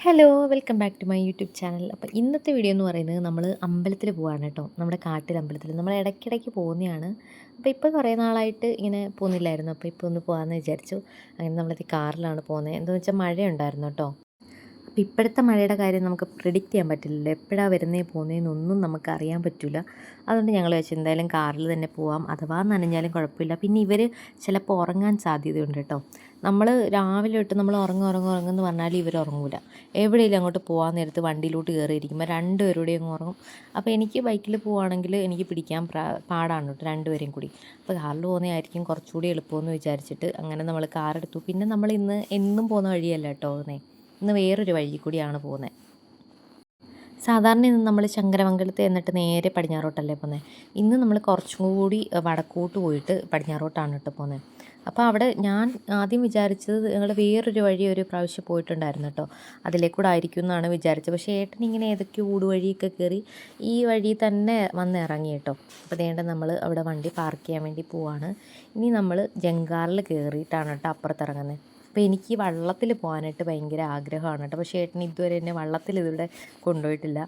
Hello welcome back to my YouTube channel അപ്പോൾ ഇന്നത്തെ video എന്ന് പറയുന്നത് നമ്മൾ അമ്പലത്തിൽ പോവാണ് കേട്ടോ. നമ്മുടെ കാട്ടിൽ അമ്പലത്തിൽ. നമ്മൾ ഇടയ്ക്കിടയ്ക്ക് പോകുന്നതാണ്. അപ്പോൾ ഇപ്പോൾ കുറേ നാളായിട്ട് ഇങ്ങനെ പോകുന്നില്ലായിരുന്നു. അപ്പോൾ ഇപ്പോൾ ഒന്ന് പോകാമെന്ന് വിചാരിച്ചു. അങ്ങനെ നമ്മളത് കാറിലാണ് പോകുന്നത് എന്താണെന്ന് വെച്ചാൽ മഴയുണ്ടായിരുന്നു കേട്ടോ. അപ്പോൾ ഇപ്പോഴത്തെ മഴയുടെ കാര്യം നമുക്ക് പ്രിഡിക്റ്റ് ചെയ്യാൻ പറ്റില്ല എപ്പോഴാണ് വരുന്നേ പോകുന്നതെന്നൊന്നും നമുക്ക് അറിയാൻ പറ്റില്ല അതുകൊണ്ട് ഞങ്ങൾ വെച്ച് എന്തായാലും കാറിൽ തന്നെ പോവാം. അഥവാ നനഞ്ഞാലും കുഴപ്പമില്ല. പിന്നെ ഇവർ ചിലപ്പോൾ ഉറങ്ങാൻ സാധ്യതയുണ്ട് കേട്ടോ. നമ്മൾ രാവിലെ തൊട്ട് നമ്മൾ ഉറങ്ങും ഉറങ്ങും ഉറങ്ങുമെന്ന് പറഞ്ഞാൽ ഇവർ ഉറങ്ങൂല. എവിടെയെങ്കിലും അങ്ങോട്ട് പോകാൻ നേരത്ത് വണ്ടിയിലോട്ട് കയറിയിരിക്കുമ്പോൾ രണ്ടുപേരുടെയും അങ്ങ് ഉറങ്ങും. അപ്പോൾ എനിക്ക് ബൈക്കിൽ പോവുകയാണെങ്കിൽ എനിക്ക് പിടിക്കാൻ പാടാണ് കേട്ടോ രണ്ടുപേരെയും കൂടി. അപ്പോൾ കാറിൽ പോകുന്നതായിരിക്കും കുറച്ചുകൂടി എളുപ്പമെന്ന് വിചാരിച്ചിട്ട് അങ്ങനെ നമ്മൾ കാർ എടുത്തു പിന്നെ നമ്മൾ ഇന്ന് എന്നും പോകുന്ന വഴിയല്ല കേട്ടോ ഇന്ന് വേറൊരു വഴി കൂടിയാണ് പോകുന്നത് സാധാരണ ഇന്ന് നമ്മൾ ശങ്കരമംഗലത്ത് എന്നിട്ട് നേരെ പടിഞ്ഞാറോട്ടല്ലേ പോകുന്നത് ഇന്ന് നമ്മൾ കുറച്ചും കൂടി വടക്കോട്ട് പോയിട്ട് പടിഞ്ഞാറോട്ടാണ് കേട്ടോ പോകുന്നത് അപ്പോൾ അവിടെ ഞാൻ ആദ്യം വിചാരിച്ചത് ഞങ്ങൾ വേറൊരു വഴി ഒരു പ്രാവശ്യം പോയിട്ടുണ്ടായിരുന്നു കേട്ടോ. അതിലേക്കൂടെ ആയിരിക്കും എന്നാണ് വിചാരിച്ചത്. പക്ഷേ ഏട്ടൻ ഇങ്ങനെ ഏതൊക്കെയോ ഊടുവഴിയൊക്കെ കയറി ഈ വഴി തന്നെ വന്ന് ഇറങ്ങി കേട്ടോ. അപ്പോൾ അതേണ്ട നമ്മൾ അവിടെ വണ്ടി പാർക്ക് ചെയ്യാൻ വേണ്ടി പോവാണ്. ഇനി നമ്മൾ ജംഗാറിൽ കയറിയിട്ടാണ് കേട്ടോ അപ്പുറത്തിറങ്ങുന്നത്. അപ്പോൾ എനിക്ക് വള്ളത്തിൽ പോകാനായിട്ട് ഭയങ്കര ആഗ്രഹമാണ് കേട്ടോ. പക്ഷേ ചേട്ടൻ ഇതുവരെ എന്നെ വള്ളത്തിൽ ഇതിവിടെ കൊണ്ടുപോയിട്ടില്ല.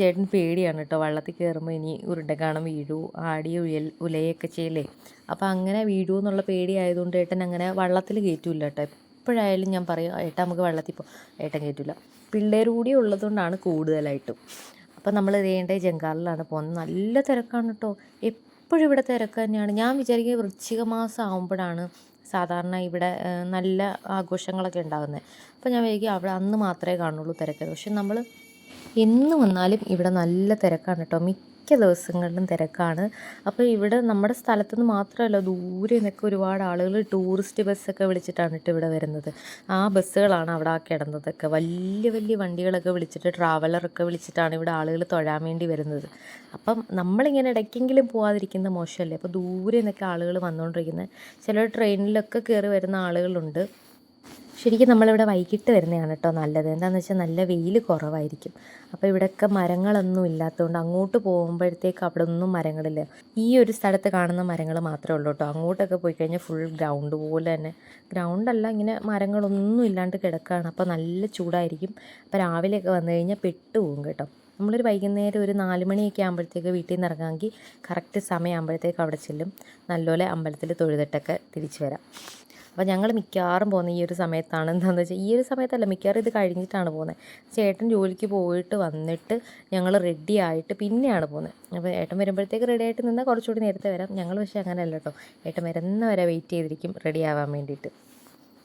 ചേട്ടൻ പേടിയാണ് കേട്ടോ. വള്ളത്തിൽ കയറുമ്പോൾ ഇനി ഉരുണ്ടക്കാണം വീഴൂ ആടി ഉയൽ ഉലയൊക്കെ ചെയ്യലേ അപ്പോൾ അങ്ങനെ വീഴൂ എന്നുള്ള പേടി ആയതുകൊണ്ട് ഏട്ടൻ അങ്ങനെ വള്ളത്തിൽ കയറ്റൂല കേട്ടോ. എപ്പോഴായാലും ഞാൻ പറയും ഏട്ടാ നമുക്ക് വള്ളത്തിൽ പോ. ഏട്ടൻ കയറ്റില്ല. പിള്ളേർ കൂടി ഉള്ളതുകൊണ്ടാണ് കൂടുതലായിട്ടും. അപ്പോൾ നമ്മൾ ഇതേണ്ട ജങ്കാറിലാണ് പോകുന്നത്. നല്ല തിരക്കാണ് കേട്ടോ. എപ്പോഴും ഇവിടെ തിരക്ക് തന്നെയാണ്. ഞാൻ വിചാരിക്കുന്നത് വൃശ്ചിക മാസം ആകുമ്പോഴാണ് സാധാരണ ഇവിടെ നല്ല ആഘോഷങ്ങളൊക്കെ ഉണ്ടാകുന്നത് അപ്പോൾ ഞാൻ വൈകി അവിടെ അന്ന് മാത്രമേ കാണുള്ളൂ തിരക്ക്. പക്ഷെ നമ്മൾ എന്ന് വന്നാലും ഇവിടെ നല്ല തിരക്കാണ് കേട്ടോ. മിക്ക ദിവസങ്ങളിലും തിരക്കാണ്. അപ്പോൾ ഇവിടെ നമ്മുടെ സ്ഥലത്തു നിന്ന് മാത്രമല്ല ദൂരെ നിന്നൊക്കെ ഒരുപാട് ആളുകൾ ടൂറിസ്റ്റ് ബസ്സൊക്കെ വിളിച്ചിട്ടാണ് ഇവിടെ വരുന്നത്. ആ ബസ്സുകളാണ് അവിടെ കിടന്നതൊക്കെ. വലിയ വലിയ വണ്ടികളൊക്കെ വിളിച്ചിട്ട് ട്രാവലറൊക്കെ വിളിച്ചിട്ടാണ് ഇവിടെ ആളുകൾ തൊഴാൻ വേണ്ടി വരുന്നത്. അപ്പം നമ്മളിങ്ങനെ ഇടയ്ക്കെങ്കിലും പോകാതിരിക്കുന്ന മോശമല്ലേ? അപ്പോൾ ദൂരെ നിന്നൊക്കെ ആളുകൾ വന്നുകൊണ്ടിരിക്കുന്നത്. ചില ട്രെയിനിലൊക്കെ കയറി വരുന്ന ആളുകളുണ്ട്. ശരിക്കും നമ്മളിവിടെ വൈകിട്ട് വരുന്നതാണ് കേട്ടോ നല്ലത്. എന്താണെന്ന് വെച്ചാൽ നല്ല വെയിൽ കുറവായിരിക്കും. അപ്പോൾ ഇവിടെയൊക്കെ മരങ്ങളൊന്നും ഇല്ലാത്തതുകൊണ്ട് അങ്ങോട്ട് പോകുമ്പോഴത്തേക്ക് അവിടെ ഒന്നും മരങ്ങളില്ല. ഈ ഒരു സ്ഥലത്ത് കാണുന്ന മരങ്ങൾ മാത്രമേ ഉള്ളൂ കേട്ടോ. അങ്ങോട്ടൊക്കെ പോയി കഴിഞ്ഞാൽ ഫുൾ ഗ്രൗണ്ട് പോലെ തന്നെ. ഗ്രൗണ്ടല്ല ഇങ്ങനെ മരങ്ങളൊന്നും ഇല്ലാണ്ട് കിടക്കുകയാണ് അപ്പോൾ നല്ല ചൂടായിരിക്കും. അപ്പോൾ രാവിലെയൊക്കെ വന്നു കഴിഞ്ഞാൽ പെട്ട് പോകും കേട്ടോ. നമ്മളൊരു വൈകുന്നേരം ഒരു നാല് മണിയൊക്കെ ആകുമ്പോഴത്തേക്ക് വീട്ടിൽ നിന്ന് ഇറങ്ങാമെങ്കിൽ കറക്റ്റ് സമയമാകുമ്പോഴത്തേക്ക് അവിടെ ചെല്ലും. നല്ലപോലെ അമ്പലത്തിൽ തൊഴുതിട്ടൊക്കെ തിരിച്ചു വരാം. അപ്പോൾ ഞങ്ങൾ മിക്കവാറും പോകുന്നത് ഈ ഒരു സമയത്താണ്. എന്താണെന്ന് വെച്ചാൽ ഈ ഒരു സമയത്തല്ല മിക്കവാറും ഇത് കഴിഞ്ഞിട്ടാണ് പോകുന്നത് ചേട്ടൻ ജോലിക്ക് പോയിട്ട് വന്നിട്ട് ഞങ്ങൾ റെഡി ആയിട്ട് പിന്നെയാണ് പോകുന്നത് അപ്പോൾ ഏട്ടൻ വരുമ്പോഴത്തേക്ക് റെഡി ആയിട്ട് നിന്നാൽ കുറച്ചുകൂടി നേരത്തെ വരാം. ഞങ്ങൾ പക്ഷേ അങ്ങനെയല്ല കേട്ടോ ഏട്ടൻ വരുന്ന വരെ വെയിറ്റ് ചെയ്തിരിക്കും റെഡി ആവാൻ വേണ്ടിയിട്ട്.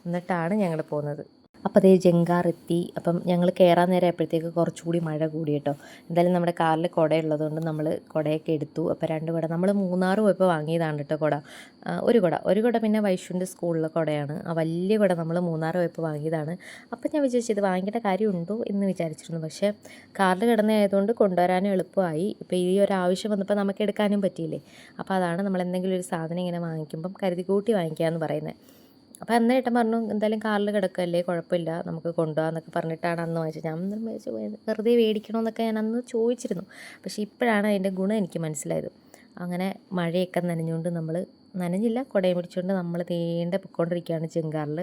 എന്നിട്ടാണ് ഞങ്ങൾ പോകുന്നത്. അപ്പോൾ അതേ ജങ്കാർ എത്തി അപ്പം ഞങ്ങൾ കയറാൻ നേരം ആയപ്പോഴത്തേക്ക് കുറച്ചുകൂടി മഴ കൂടി കേട്ടോ എന്തായാലും നമ്മുടെ കാറിൽ കുടയുള്ളത് ഉള്ളതുകൊണ്ട് നമ്മൾ കുടയൊക്കെ എടുത്തു. അപ്പോൾ രണ്ട് കുട. നമ്മൾ മൂന്നാർ പോയപ്പോൾ വാങ്ങിയതാണ് കേട്ടോ കുട ഒരു കുട. ഒരു കുട പിന്നെ വൈഷുവിന്റെ സ്കൂളിലെ കുടയാണ്. ആ വലിയ കുട നമ്മൾ മൂന്നാർ പോയപ്പോൾ വാങ്ങിയതാണ്. അപ്പം ഞാൻ വിചാരിച്ചു ഇത് വാങ്ങിക്കേണ്ട കാര്യമുണ്ടോ എന്ന് വിചാരിച്ചിരുന്നു. പക്ഷേ കാറിൽ കിടന്നതായതുകൊണ്ട് കൊണ്ടുവരാനും എളുപ്പമായി. ഇപ്പോൾ ഈ ഒരു ആവശ്യം വന്നപ്പോൾ നമുക്ക് എടുക്കാനും പറ്റിയില്ലേ? അപ്പോൾ അതാണ് നമ്മൾ എന്തെങ്കിലും ഒരു സാധനം ഇങ്ങനെ വാങ്ങിക്കുമ്പം കരുതി കൂട്ടി വാങ്ങിക്കുക എന്ന് പറയുന്നത് അപ്പോൾ അന്ന് ഏട്ടൻ പറഞ്ഞു എന്തായാലും കാറിൽ കിടക്കല്ലേ കുഴപ്പമില്ല നമുക്ക് കൊണ്ടുപോകാമെന്നൊക്കെ പറഞ്ഞിട്ടാണ് അന്ന് വാങ്ങിച്ചത് ഞാൻ അന്നേരം വിചാരിച്ചു വെറുതെ മേടിക്കണമെന്നൊക്കെ ഞാൻ അന്ന് ചോദിച്ചിരുന്നു. പക്ഷേ ഇപ്പോഴാണ് അതിന്റെ ഗുണം എനിക്ക് മനസ്സിലായത്. അങ്ങനെ മഴയൊക്കെ നനഞ്ഞുകൊണ്ട് നമ്മൾ നനഞ്ഞില്ല കുടയും പിടിച്ചുകൊണ്ട് നമ്മൾ തേണ്ട പൊയ്ക്കൊണ്ടിരിക്കുകയാണ് ചെങ്കാറിൽ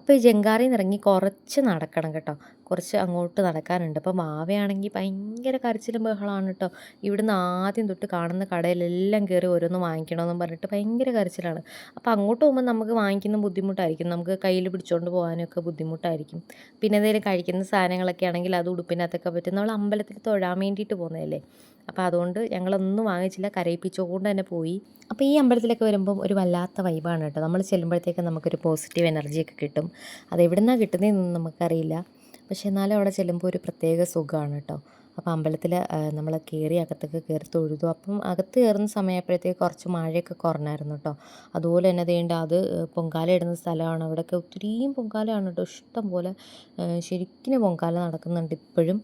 അപ്പോൾ ഈ ജങ്കാറിൽ നിന്ന് ഇറങ്ങി കുറച്ച് നടക്കണം കേട്ടോ. കുറച്ച് അങ്ങോട്ട് നടക്കാനുണ്ട്. അപ്പോൾ മാവയാണെങ്കിൽ ഭയങ്കര കരച്ചിലും ബഹളമാണ് കേട്ടോ. ഇവിടുന്ന് ആദ്യം തൊട്ട് കാണുന്ന കടയിലെല്ലാം കയറി ഓരോന്ന് വാങ്ങിക്കണമെന്നും പറഞ്ഞിട്ട് ഭയങ്കര കരച്ചിലാണ്. അപ്പോൾ അങ്ങോട്ട് പോകുമ്പോൾ നമുക്ക് വാങ്ങിക്കുന്ന ബുദ്ധിമുട്ടായിരിക്കും. നമുക്ക് കയ്യിൽ പിടിച്ചുകൊണ്ട് പോകാനൊക്കെ ബുദ്ധിമുട്ടായിരിക്കും. പിന്നെ എന്തെങ്കിലും കഴിക്കുന്ന സാധനങ്ങളൊക്കെ ആണെങ്കിൽ അത് ഉടുപ്പിനകത്തൊക്കെ പറ്റും. നമ്മൾ അമ്പലത്തിൽ തൊഴാൻ വേണ്ടിയിട്ട് പോകുന്നതല്ലേ? അപ്പോൾ അതുകൊണ്ട് ഞങ്ങളൊന്നും വാങ്ങിച്ചില്ല. കരയിപ്പിച്ചുകൊണ്ട് തന്നെ പോയി. അപ്പോൾ ഈ അമ്പലത്തിലൊക്കെ വരുമ്പം ഒരു വല്ലാത്ത വൈബാണ് കേട്ടോ. നമ്മൾ ചെല്ലുമ്പോഴത്തേക്ക് നമുക്കൊരു പോസിറ്റീവ് എനർജിയൊക്കെ കിട്ടും. അത് എവിടുന്നാണ് കിട്ടുന്നതെന്നൊന്നും നമുക്കറിയില്ല. പക്ഷേ എന്നാലും അവിടെ ചെല്ലുമ്പോൾ ഒരു പ്രത്യേക സുഖമാണ് കേട്ടോ. അപ്പോൾ അമ്പലത്തിൽ നമ്മൾ കയറി അകത്തൊക്കെ കയറി തൊഴുതു. അപ്പം അകത്ത് കയറുന്ന സമയപ്പോഴത്തേക്ക് കുറച്ച് മഴയൊക്കെ കുറഞ്ഞായിരുന്നു കേട്ടോ അതുപോലെ തന്നെ അതേണ്ട അത് പൊങ്കാല ഇടുന്ന സ്ഥലമാണ്. അവിടെയൊക്കെ ഒത്തിരിയും പൊങ്കാലയാണ് കേട്ടോ ഇഷ്ടം പോലെ ശരിക്കും പൊങ്കാല നടക്കുന്നുണ്ട് ഇപ്പോഴും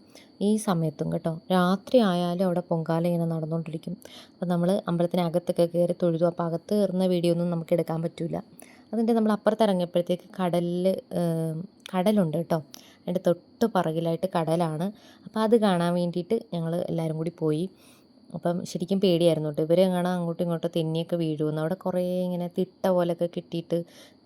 ഈ സമയത്തും കേട്ടോ. രാത്രി ആയാലും അവിടെ പൊങ്കാല ഇങ്ങനെ നടന്നുകൊണ്ടിരിക്കും അപ്പോൾ നമ്മൾ അമ്പലത്തിനകത്തൊക്കെ കയറി തൊഴുതു. അപ്പോൾ അകത്ത് കയറുന്ന വീഡിയോ ഒന്നും നമുക്ക് എടുക്കാൻ പറ്റില്ല അതിന്റെ നമ്മൾ അപ്പുറത്തിറങ്ങിയപ്പോഴത്തേക്ക് കടലിൽ കടലുണ്ട് കേട്ടോ അതിന്റെ തൊട്ട് പുറകിലായിട്ട് കടലാണ്. അപ്പോൾ അത് കാണാൻ വേണ്ടിയിട്ട് ഞങ്ങൾ എല്ലാവരും കൂടി പോയി. അപ്പം ശരിക്കും പേടിയായിരുന്നു കേട്ടോ. കാണാൻ അങ്ങോട്ടും ഇങ്ങോട്ടും തെന്നിയൊക്കെ വീഴുമെന്ന്. അവിടെ കുറേ ഇങ്ങനെ തിട്ട പോലെയൊക്കെ കെട്ടിയിട്ട്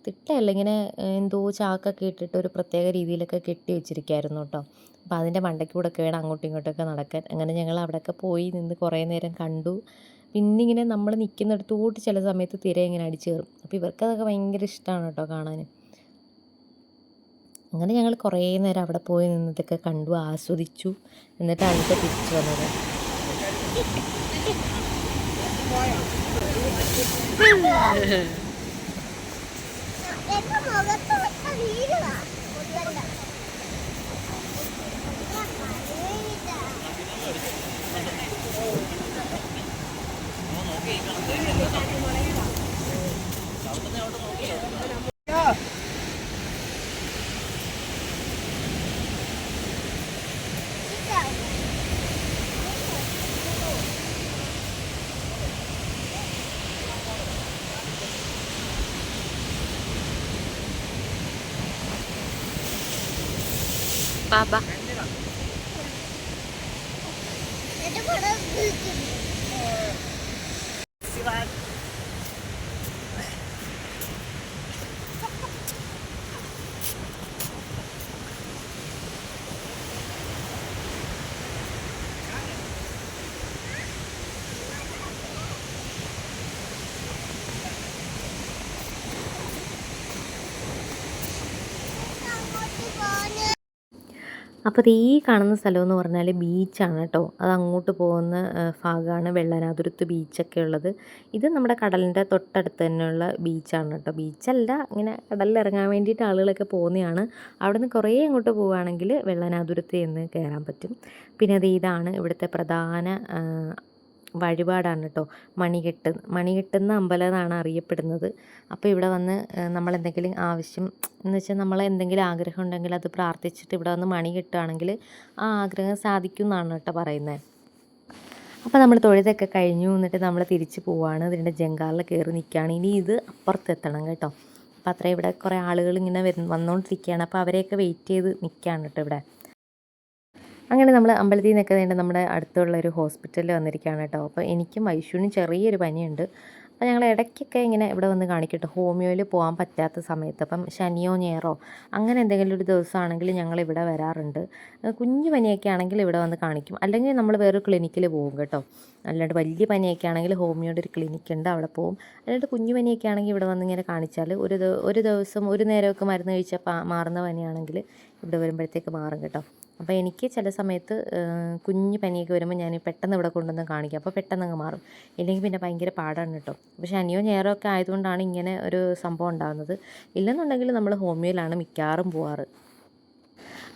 തിട്ടയല്ല ഇങ്ങനെ എന്തോ ചാക്കൊക്കെ ഇട്ടിട്ട് ഒരു പ്രത്യേക രീതിയിലൊക്കെ കെട്ടി വെച്ചിരിക്കുകയായിരുന്നു കേട്ടോ. അപ്പോൾ അതിന്റെ മണ്ടയ്ക്കൂടെ ഒക്കെ വേണം അങ്ങോട്ടും ഇങ്ങോട്ടൊക്കെ നടക്കാൻ. അങ്ങനെ ഞങ്ങൾ അവിടെയൊക്കെ പോയി നിന്ന് കുറേ നേരം കണ്ടു. പിന്നെ ഇങ്ങനെ നമ്മൾ നിൽക്കുന്നിടത്തോട്ട് ചില സമയത്ത് തിര ഇങ്ങനെ അടിച്ചു കയറും. അപ്പോൾ ഇവർക്കതൊക്കെ ഭയങ്കര ഇഷ്ടമാണ് കേട്ടോ കാണാൻ. അങ്ങനെ ഞങ്ങൾ കുറേ നേരം അവിടെ പോയി നിന്നതൊക്കെ കണ്ടു ആസ്വദിച്ചു. എന്നിട്ടാണ് ഇപ്പോൾ തിരിച്ചു വന്നത്. എന്റെ ബാബാ അപ്പോൾ ഈ കാണുന്ന സ്ഥലം എന്ന് പറഞ്ഞാൽ ബീച്ചാണ് കേട്ടോ അത് അങ്ങോട്ട് പോകുന്ന ഭാഗമാണ് വെള്ളനാതുരത്ത് ബീച്ചൊക്കെ ഉള്ളത്. ഇത് നമ്മുടെ കടലിന്റെ തൊട്ടടുത്ത് തന്നെയുള്ള ബീച്ചാണ് കേട്ടോ ബീച്ചല്ല ഇങ്ങനെ കടലിൽ ഇറങ്ങാൻ വേണ്ടിയിട്ട് ആളുകളൊക്കെ പോകുന്നതാണ് അവിടെ നിന്ന് കുറേ അങ്ങോട്ട് പോവുകയാണെങ്കിൽ വെള്ളനാതുരത്ത് എന്ന് കയറാൻ പറ്റും. പിന്നെ അത് ഇതാണ് ഇവിടുത്തെ പ്രധാന വഴിപാടാണ് കേട്ടോ മണികെട്ട് മണികെട്ടുന്ന അമ്പലം എന്നാണ് അറിയപ്പെടുന്നത്. അപ്പോൾ ഇവിടെ വന്ന് നമ്മൾ എന്തെങ്കിലും ആവശ്യം എന്ന് വെച്ചാൽ നമ്മൾ എന്തെങ്കിലും ആഗ്രഹം ഉണ്ടെങ്കിൽ അത് പ്രാർത്ഥിച്ചിട്ട് ഇവിടെ വന്ന് മണി കിട്ടുകയാണെങ്കിൽ ആ ആഗ്രഹം സാധിക്കും എന്നാണ് കേട്ടോ പറയുന്നത് അപ്പോൾ നമ്മൾ തൊഴുതൊക്കെ കഴിഞ്ഞു എന്നിട്ട് നമ്മൾ തിരിച്ച് പോവാണ്. ഇതിന്റെ ജങ്കാറിൽ കയറി നിൽക്കുകയാണ് ഇനി ഇത് അപ്പുറത്തെത്തണം കേട്ടോ. അപ്പോൾ അത്ര ഇവിടെ കുറേ ആളുകൾ ഇങ്ങനെ വന്നുകൊണ്ടിരിക്കുകയാണ് അപ്പോൾ അവരെയൊക്കെ വെയിറ്റ് ചെയ്ത് നിൽക്കുകയാണ് കേട്ടോ ഇവിടെ. അങ്ങനെ നമ്മൾ അമ്പലത്തിൽ നിന്നൊക്കെ വേണ്ട നമ്മുടെ അടുത്തുള്ള ഒരു ഹോസ്പിറ്റലിൽ വന്നിരിക്കുകയാണ് കേട്ടോ. അപ്പോൾ എനിക്കും വൈഷുവിനും ചെറിയൊരു പനിയുണ്ട്. അപ്പോൾ ഞങ്ങൾ ഇടയ്ക്കൊക്കെ ഇങ്ങനെ ഇവിടെ വന്ന് കാണിക്കട്ടെ. ഹോമിയോയിൽ പോകാൻ പറ്റാത്ത സമയത്ത് അപ്പം ശനിയോ ഞായറോ അങ്ങനെ എന്തെങ്കിലും ഒരു ദിവസമാണെങ്കിൽ ഞങ്ങൾ ഇവിടെ വരാറുണ്ട്. കുഞ്ഞു പനിയൊക്കെ ആണെങ്കിൽ ഇവിടെ വന്ന് കാണിക്കും. അല്ലെങ്കിൽ നമ്മൾ വേറൊരു ക്ലിനിക്കിൽ പോകും കേട്ടോ. അല്ലാണ്ട് വലിയ പനിയൊക്കെ ആണെങ്കിൽ ഹോമിയോയുടെ ഒരു ക്ലിനിക്ക് ഉണ്ട് അവിടെ പോകും. അല്ലാണ്ട് കുഞ്ഞു പനിയൊക്കെ ആണെങ്കിൽ ഇവിടെ വന്ന് ഇങ്ങനെ കാണിച്ചാൽ ഒരു ഒരു ദിവസം ഒരു നേരമൊക്കെ മരുന്ന് കഴിച്ചാൽ മാറുന്ന പനിയാണെങ്കിൽ ഇവിടെ വരുമ്പോഴത്തേക്ക് മാറും കേട്ടോ. അപ്പോൾ എനിക്ക് ചില സമയത്ത് കുഞ്ഞ് പനിയൊക്കെ വരുമ്പോൾ ഞാൻ പെട്ടെന്ന് ഇവിടെ കൊണ്ടുവന്ന് കാണിക്കും. അപ്പോൾ പെട്ടെന്ന് അങ്ങ് മാറും. ഇല്ലെങ്കിൽ പിന്നെ ഭയങ്കര പാടാണ് കേട്ടോ. അപ്പോൾ ശനിയോ ഞായറോ ഒക്കെ ആയതുകൊണ്ടാണ് ഇങ്ങനെ ഒരു സംഭവം ഉണ്ടാകുന്നത്. ഇല്ലെന്നുണ്ടെങ്കിൽ നമ്മൾ ഹോമിയോയിലാണ് മിക്കവാറും പോവാറ്.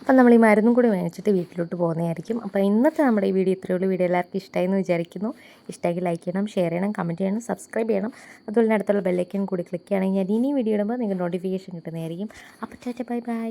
അപ്പം നമ്മൾ ഈ മരുന്നും കൂടി മേടിച്ചിട്ട് വീട്ടിലോട്ട് പോകുന്നതായിരിക്കും. അപ്പോൾ ഇന്നത്തെ നമ്മുടെ ഈ വീഡിയോ ഇത്രയേ ഉള്ളൂ. വീഡിയോ എല്ലാവർക്കും ഇഷ്ടമായി എന്ന് വിചാരിക്കുന്നു. ഇഷ്ടമായി ലൈക്ക് ചെയ്യണം ഷെയർ ചെയ്യണം കമന്റ് ചെയ്യണം സബ്സ്ക്രൈബ് ചെയ്യണം. അതുപോലെ അടുത്തുള്ള ബെല്ലൈക്കൻ കൂടി ക്ലിക്ക് ചെയ്യണമെങ്കിൽ ഞാൻ ഇനി വീഡിയോ ഇടുമ്പോൾ നിങ്ങൾക്ക് നോട്ടിഫിക്കേഷൻ കിട്ടുന്നതായിരിക്കും. അപ്പോൾ ചേട്ടാ ബൈ ബൈ.